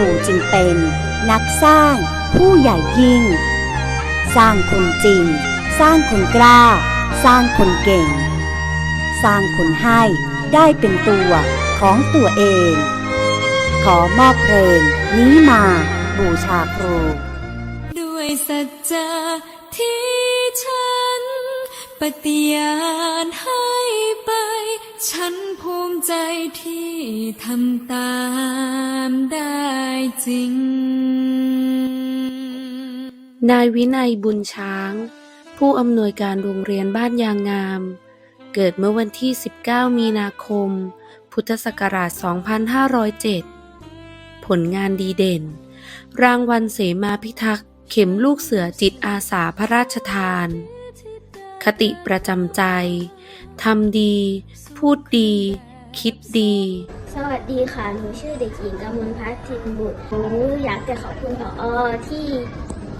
รูจึงเป็นนักสร้างผู้ใหญ่ยิ่ง สร้างคนจริง สร้างคนกล้า สร้างคนเก่ง สร้างคนให้ได้เป็นตัวของตัวเอง ขอมอบเพลงนี้มาบูชาครู ด้วยสัจจะที่ฉันปฏิญาณให้ ฉันภูมิใจที่ทำตามได้จริง นายวินัยบุญช้าง ผู้อำนวยการโรงเรียนบ้านยางงาม เกิดเมื่อวันที่ 19 มีนาคม พุทธศักราช 2507 ผลงานดีเด่น รางวัลเสมาพิทักษ์ เข็มลูกเสือจิตอาสาพระราชทาน คติประจำใจ ทำดี พูดดี คิดดี สวัสดีค่ะ หนูชื่อเด็กหญิงกมลพัฒน์ทิมบุตร หนูอยากจะขอบคุณผออที่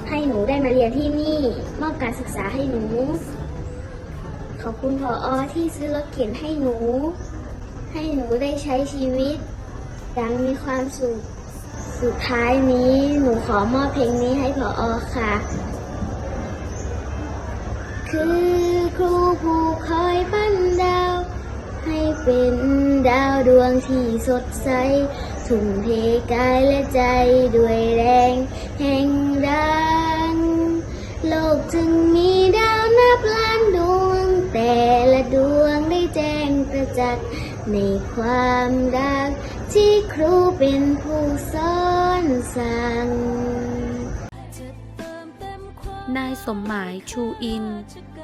ให้หนูได้มาเรียนที่นี่ มอบการศึกษาให้หนู ขอบคุณผออที่ซื้อรถเข็นให้หนู ให้หนูได้ใช้ชีวิตอย่างมีความสุข สุดท้ายนี้หนูขอมอบเพลงนี้ให้ผออค่ะ คือครูผู้คอยปั้นดาว ให้เป็นดาวดวงที่สดใส ทุ่มเทกายและใจด้วยแรงแห่งรังโลกจึงมีดาวนับล้านดวง แต่ละดวงได้แจ้งประจักษ์ในความรักที่ครูเป็นผู้สอนสั่ง นายสมหมายชูอิน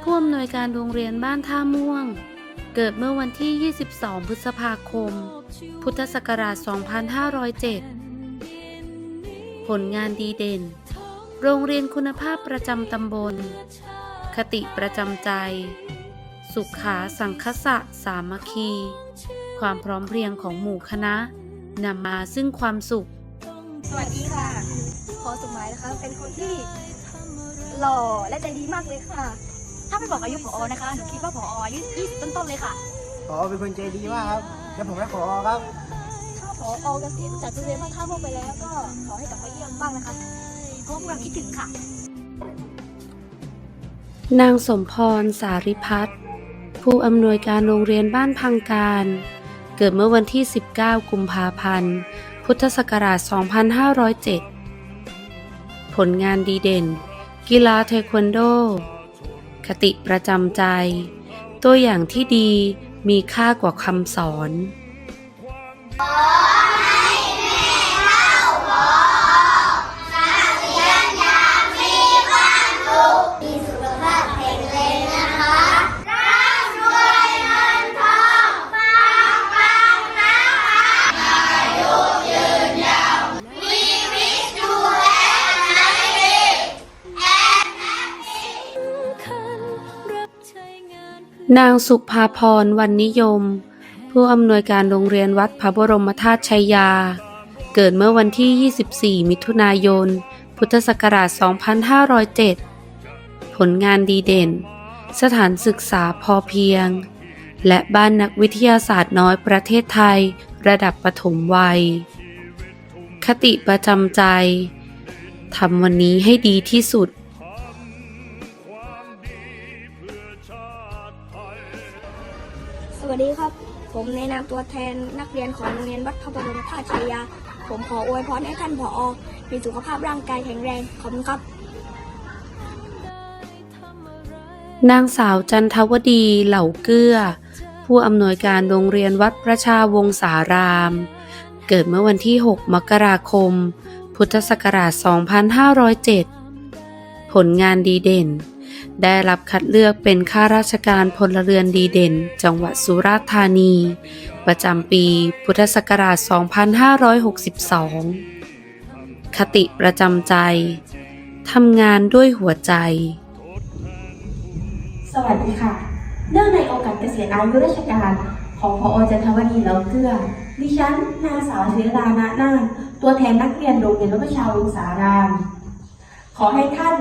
ผู้อำนวยการโรงเรียนบ้านท่าม่วง เกิดเมื่อวันที่ 22 พฤษภาคม พุทธศักราช 2507 ผลงานดีเด่น โรงเรียนคุณภาพประจำตำบล คติประจำใจ สุขาสังคสะสามัคคี ความพร้อมเพรียงของหมู่คณะนำมาซึ่งความสุข สวัสดีค่ะ พอสมหมายนะคะ เป็นคนที่ หล่อและใจดีมากเลยค่ะ ถ้าไม่บอกอายุผอนะคะหนูคิดว่าผออายุ20ต้นๆเลยค่ะผอเป็นคนใจดีมากครับและผมรักผอครับ ถ้าผอเกษียณจากโรงเรียนบ้านท่าม่วงไปแล้วก็ขอให้กลับมาเยี่ยมบ้างนะคะเพราะว่าพวกเราคิดถึงค่ะ นางสมพรสาริพัฒน์ผู้อำนวยการโรงเรียนบ้านพังการ เกิดเมื่อวันที่ 19 กุมภาพันธ์ พุทธศักราช 2507 ผลงานดีเด่น กีฬาเทควันโด คติประจำใจ ตัวอย่างที่ดีมีค่ากว่าคำสอน นางสุภาพรวันนิยม ผู้อำนวยการโรงเรียนวัดพระบรมธาตุชัยยา เกิดเมื่อวันที่ 24 มิถุนายน พุทธศักราช 2507 ผลงานดีเด่น สถานศึกษาพอเพียง และบ้านนักวิทยาศาสตร์น้อยประเทศไทย ระดับปฐมวัย คติประจำใจทำวันนี้ให้ดีที่สุด วัสดีครับ ผมในนามตัวแทนนักเรียนของโรงเรียนวัดพระบรมธาตุชัยยา ผมขออวยพรให้ท่านผอมีสุขภาพร่างกายแข็งแรง ขอบคุณครับ นางสาวจันทวดีเหล่าเกื้อ ผู้อำนวยการโรงเรียนวัดประชาวงศาราม เกิดเมื่อวันที่ 6 มกราคม พุทธศักราช 2507 ผลงานดีเด่น ได้รับคัดเลือกเป็นข้าราชการพลเรือนดีเด่น จังหวัดสุราษฎร์ธานี ประจำปีพุทธศักราช 2562 คติประจำใจ ทำงานด้วยหัวใจ สวัสดีค่ะ เนื่องในโอกาสเกษียณอายุราชการของพอจันทวดีเหลาเกื้อดิฉันนางสาวศิรานะนาตัวแทนนักเรียนโรงเรียนวัดประชาวงศาราม ขอให้ท่าน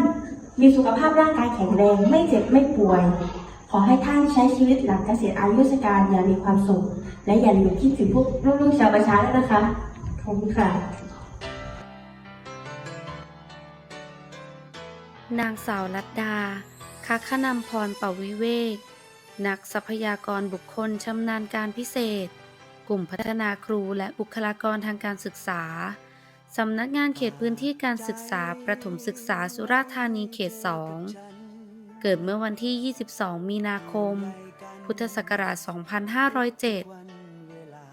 มีสุขภาพร่างกายแข็งแรงไม่เจ็บไม่ป่วย ขอให้ท่านใช้ชีวิตหลังเกษียณอายุราชการอย่างมีความสุข และอย่าลืมคิดถึงพวกลูกๆชาวประชาด้วยนะคะขอบคุณค่ะ นางสาวลัดดาคัคคณำพรเป่าวิเวก นักทรัพยากรบุคคลชำนาญการพิเศษ กลุ่มพัฒนาครูและบุคลากรทางการศึกษา สำนักงานเขตพื้นที่การศึกษาประถมศึกษาสุราษฎร์ธานีเขต 2 เกิดเมื่อวันที่ 22 มีนาคม พุทธศักราช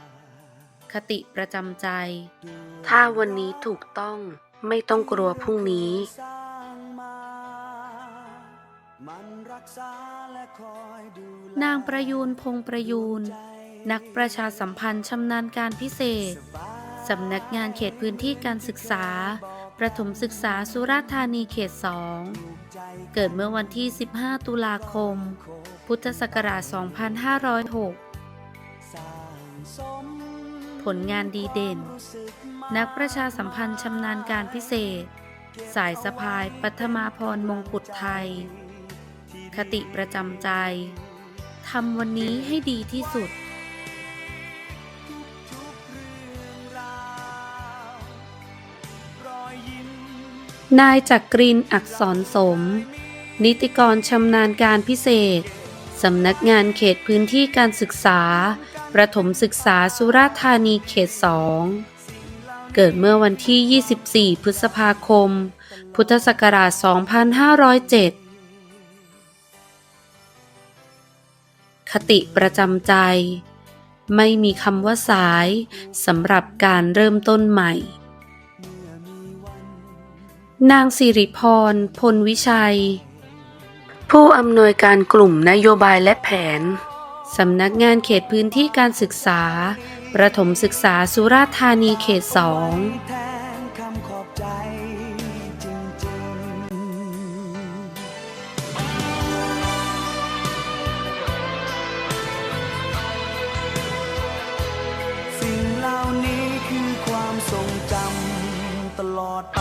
2507 คติประจำใจ ถ้าวันนี้ถูกต้องไม่ต้องกลัวพรุ่งนี้ นางประยูนพงประยูน นักประชาสัมพันธ์ชำนาญการพิเศษ สำนักงานเขตพื้นที่การศึกษา ประถมศึกษาสุราษฎร์ธานีเขต 2 เกิดเมื่อวันที่ 15 ตุลาคม พุทธศักราช 2506 ผลงานดีเด่น นักประชาสัมพันธ์ชำนาญการพิเศษ สายสะพายปัทมาพรมงกุฎไทย คติประจำใจ ทำวันนี้ให้ดีที่สุด นายจักรินอักษรสม นิติกรชำนาญการพิเศษ สำนักงานเขตพื้นที่การศึกษา ประถมศึกษาสุราษฎร์ธานีเขต2เกิดเมื่อวันที่ 24 พฤษภาคม พุทธศักราช 2507 คติประจำใจ ไม่มีคำว่าสายสำหรับการเริ่มต้นใหม่ นางสิริพร พลวิชัย ผู้อำนวยการกลุ่มนโยบายและแผน สำนักงานเขตพื้นที่การศึกษา ประถมศึกษาสุราษฎร์ธานีเขตสองแทนคำขอบใจจริงๆสิ่งเหล่านี้คือความทรงจำตลอดไป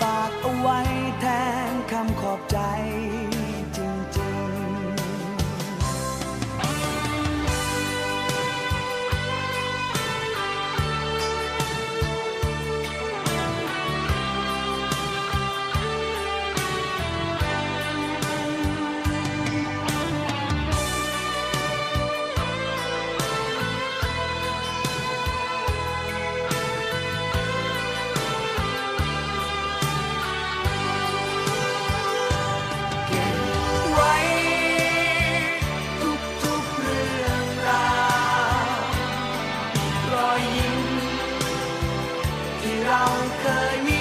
ฝากเอาไว้ 可以